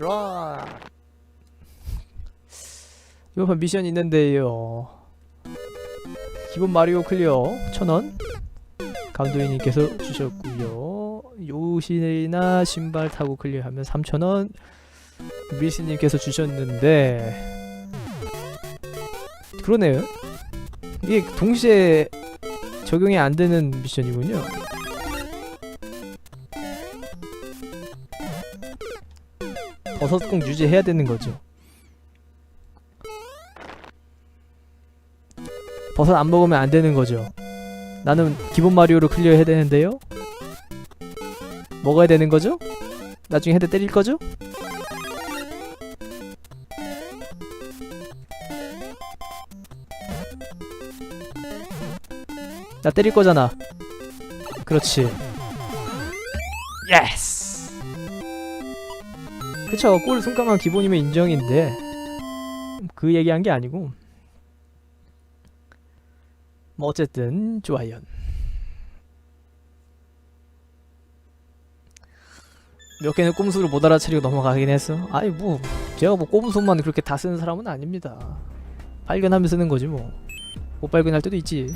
라 이번 판 미션 있는데요. 기본 마리오 클리어 1000원 감독님께서 주셨고요. 요시나 신발 타고 클리어하면 3000원 미스님께서 주셨는데 그러네요 이게 동시에 적용이 안 되는 미션이군요 버섯 꼭 유지해야 되는 거죠. 버섯 안 먹으면 안 되는 거죠. 나는 기본 마리오로 클리어 해야 되는데요. 먹어야 되는 거죠? 나중에 헤드 때릴 거죠? 나 때릴 거잖아. 그렇지. 예스. 그쵸 골 손가락 기본이면 인정인데 그 얘기한 게 아니고 뭐 어쨌든 좋아요 몇 개는 꼼수를 못 알아차리고 넘어가긴 했어 아이 뭐 제가 뭐 꼼수만 그렇게 다 쓰는 사람은 아닙니다 발견하면 쓰는 거지 뭐 못 발견할 때도 있지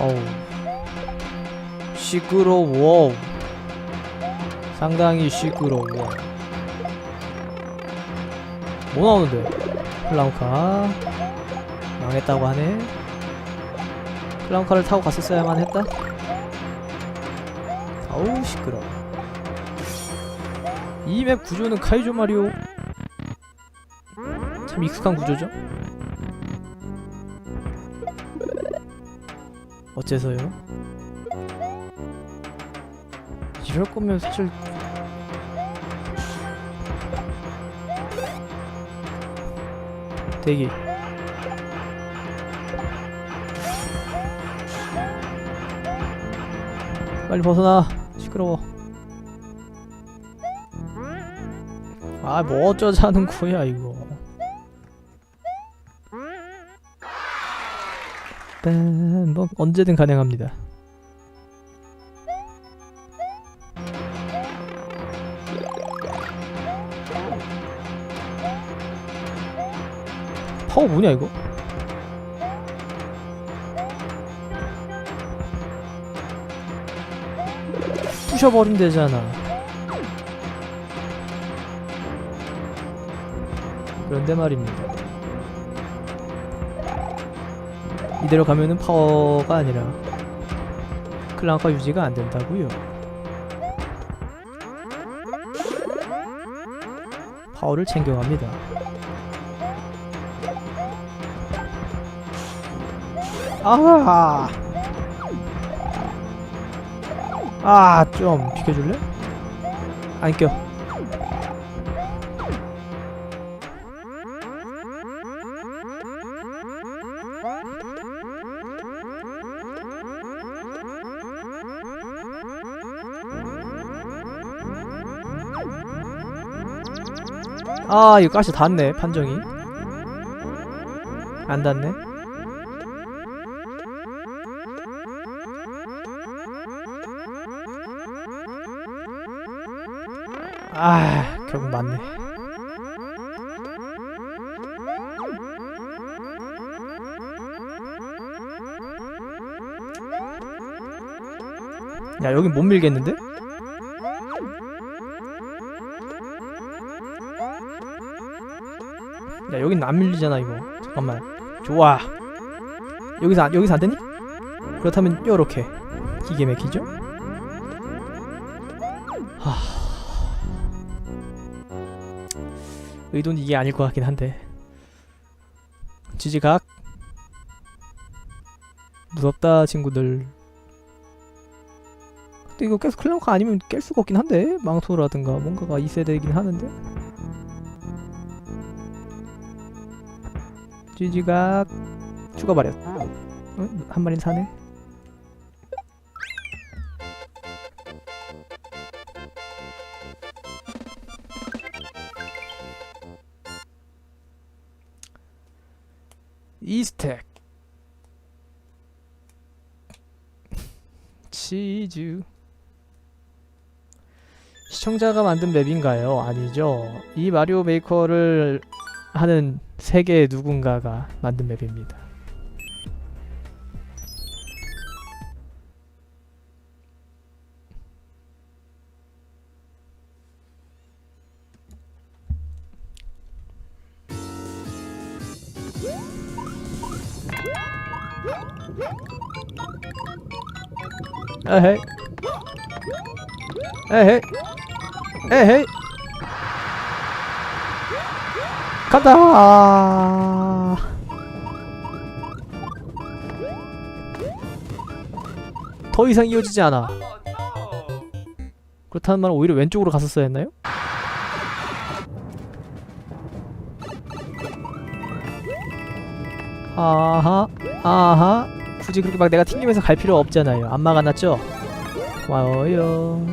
어우. 시끄러워. 상당히 시끄러워. 뭐 나오는데? 클라우카. 망했다고 하네. 클라우카를 타고 갔었어야만 했다? 아우 시끄러워. 이 맵 구조는 카이조 마리오. 참 익숙한 구조죠 어째서요? 이럴 거면 사실 대기. 빨리 벗어나. 시끄러워. 아 뭐 어쩌자는 거야 이거 딴, 뭐 언제든 가능합니다. 파워 뭐냐 이거? 부셔버리면 되잖아. 그런데 말입니다. 이대로 가면은 파워가 아니라 클라우카 유지가 안 된다고요. 파워를 챙겨갑니다. 아, 아, 좀 비켜줄래? 안 껴. 아 이거 가시 닿네 판정이. 안 닿네. 아 결국 맞네. 야 여긴 못 밀겠는데? 여긴 안 밀리잖아 이거. 잠깐만. 좋아. 여기서 안, 여기서 안 되니? 그렇다면 요렇게 기계 맥히죠? 하... 의도는 이게 아닐 것 같긴 한데. 지지각. 무섭다 친구들. 근데 이거 계속 클라우카 아니면 깰 수가 없긴 한데? 망토라든가 뭔가가 있어야 되긴 하는데 쥐지각 죽어버렸 아. 어? 한 마리는 사네 이스텍 치즈 시청자가 만든 맵인가요? 아니죠. 이 마리오 메이커를 하는 세계의 누군가가 만든 맵입니다. 에헤이. 에헤이. 에헤이 간다 더 이상 이어지지 않아. 그렇다는 말은 오히려 왼쪽으로 갔었어야 했나요? 아하 아하. 굳이 그렇게 막 내가 튕기면서 갈 필요 없잖아요. 안 막아놨죠? 고마워요.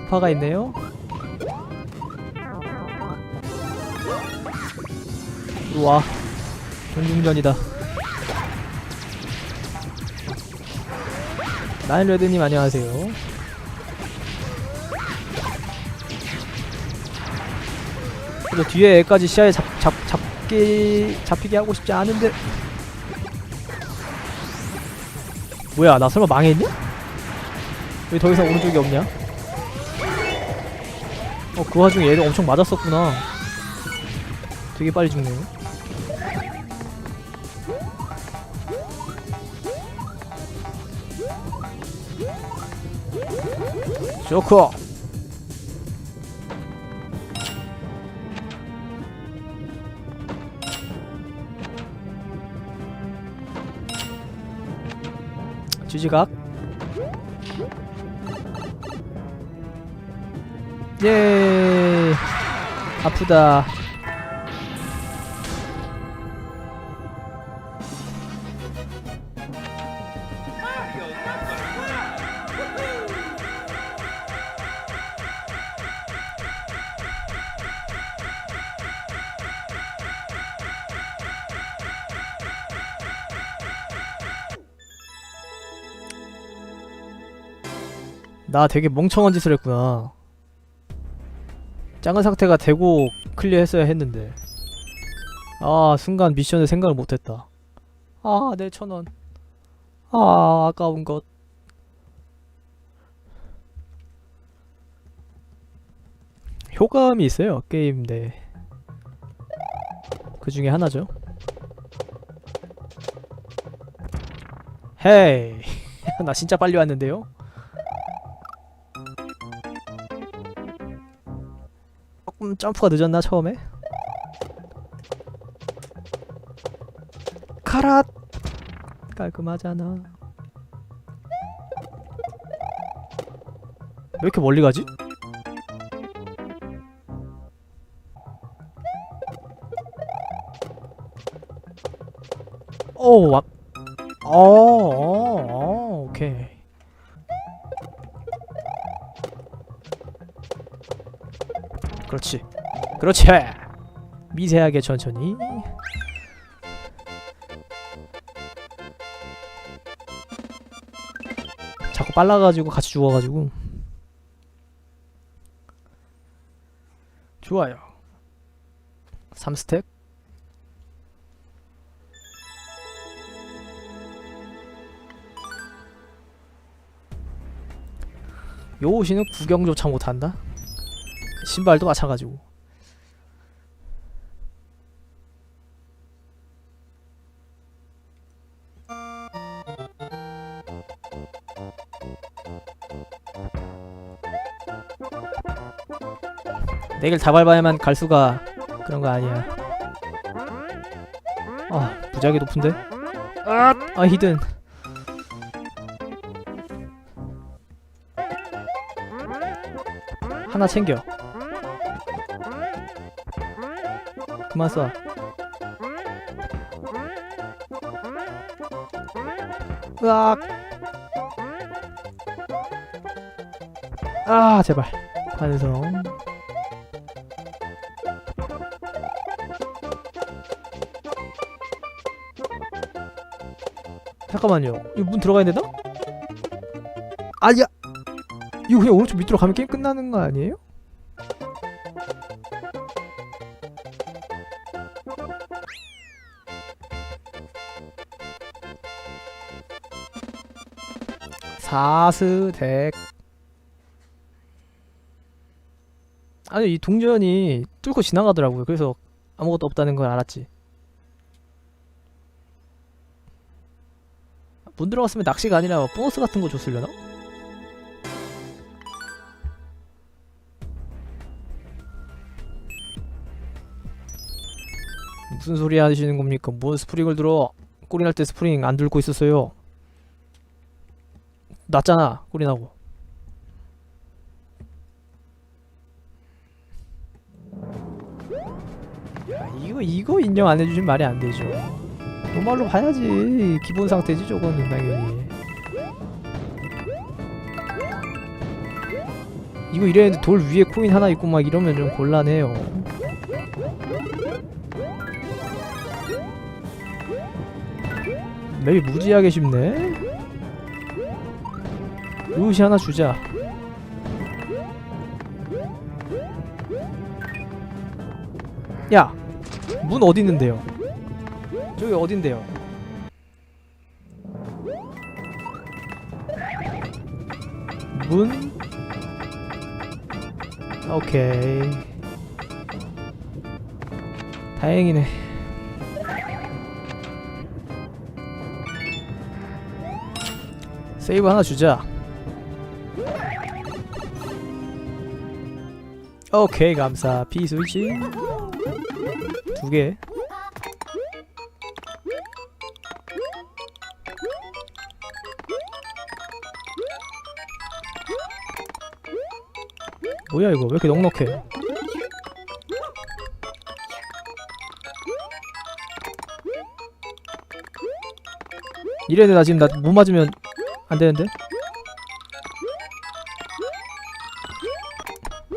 쿠파가 있네요 우와. 공중전이다. 나인레드님 안녕하세요. 그래도 뒤에 애까지 시야에 잡, 잡, 잡기 잡히게 하고 싶지 않은데. 뭐야 나 설마 망했냐? 왜 더 이상 오른쪽이 없냐? 어 그 와중에 얘들 엄청 맞았었구나. 되게 빨리 죽네요 쇼커 지지각. 예. 아프다 나 되게 멍청한 짓을 했구나. 작은 상태가 되고 클리어 했어야 했는데. 아 순간 미션을 생각을 못했다. 아 내 천원. 아 아까운 것. 효과음이 있어요 게임 내. 그 중에 하나죠. 헤이. 나 진짜 빨리 왔는데요 조금 점프가 늦었나 처음에? 카랏 깔끔하잖아 왜 이렇게 멀리 가지? 오, 와. 어, 어, 어, 오케이. 그렇지. 그렇지. 미세하게 천천히. 자꾸 빨라가지고 같이 죽어가지고. 좋아요. 3스택. 요 옷이는 구경 조차 못한다? 신발도 마찬가지고. 내길 다 밟아야만 갈 수가 그런 거 아니야. 아 무지하게 높은데? 아, 아 히든. 하나 챙겨 그만 쏴. 으악. 아, 제발. 반성. 잠깐만요. 이 문 들어가야 되나? 아니야. 이거 그냥 오른쪽 밑으로 가면 게임 끝나는 거 아니에요? 사스덱 아니 이 동전이 뚫고 지나가더라고요 그래서 아무것도 없다는 걸 알았지 문 들어갔으면 낚시가 아니라 보너스 같은 거 줬으려나? 무슨 소리 하시는 겁니까? 뭔 스프링을 들어? 꼬리 날 때 스프링 안 들고 있었어요. 났잖아, 꼬리 나고. 야, 이거 이거 인정 안 해주신 말이 안 되죠. 노말로 봐야지. 기본 상태지 저거는 당연히. 이거 이랬는데 돌 위에 코인 하나 있고 막 이러면 좀 곤란해요. 맵이 무지하게 쉽네. 루시 하나 주자. 야, 문 어디 있는데요? 저기 어딘데요? 문? 오케이. 다행이네. 세이브 하나 주자. 오케이 감사. 비 스위치 두 개. 뭐야 이거 왜 이렇게 넉넉해? 이래도 나 지금 나 못 맞으면 안 되는데?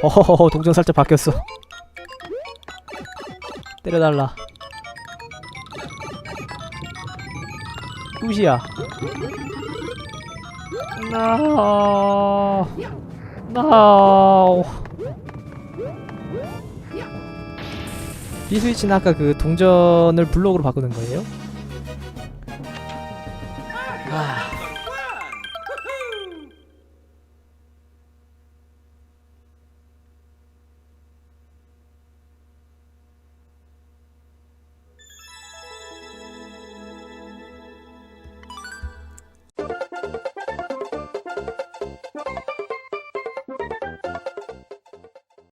어허허허 동전 살짝 바뀌었어. 때려달라. 굿이야. 나나 비스위치는 아까 그 동전을 블록으로 바꾸는 거예요? 아